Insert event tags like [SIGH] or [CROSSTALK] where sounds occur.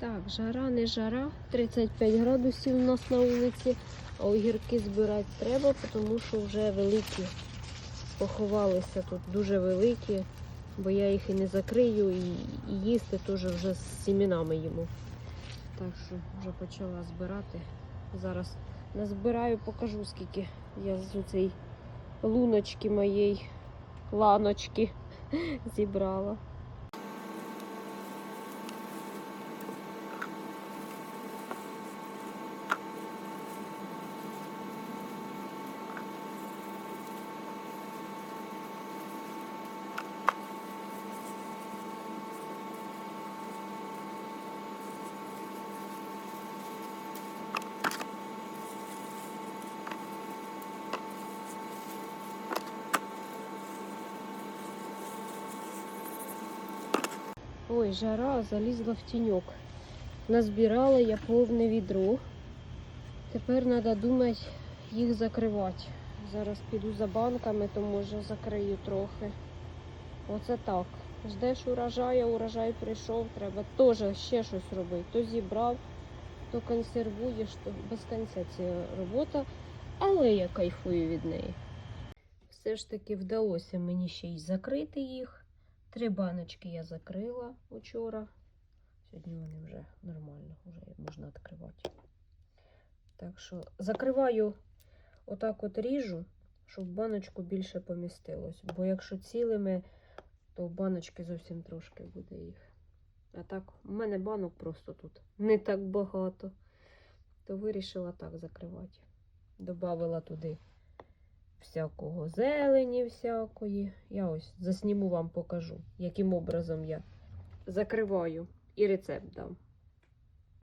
Так, жара, не жара, 35 градусів у нас на вулиці, а огірки збирати треба, тому що вже великі поховалися тут, дуже великі, бо я їх і не закрию, і, і їсти теж вже з сімінами їмо. Так що вже почала збирати. Зараз назбираю, покажу, скільки я з цієї луночки моєї ланочки [LAUGHS] зібрала. Ой, жара, залізла в тіньок. Назбирала я повне відро. Тепер треба думати їх закривати. Зараз піду за банками, то може закрию трохи. Оце так. Ждеш урожаю, урожай прийшов, треба теж ще щось робити. То зібрав, то консервуєш, то без кінця ця робота, але я кайфую від неї. Все ж таки вдалося мені ще й закрити їх. Три баночки я закрила вчора. Сьогодні вони вже нормально, вже можна відкривати. Так що закриваю, отак от ріжу, щоб баночку більше помістилось. Бо якщо цілими, то баночки зовсім трошки буде їх. А так, у мене банок просто тут не так багато. То вирішила так закривати. Добавила туди всякого зелені, всякої. Я ось засніму вам покажу, яким образом я закриваю і рецепт дам.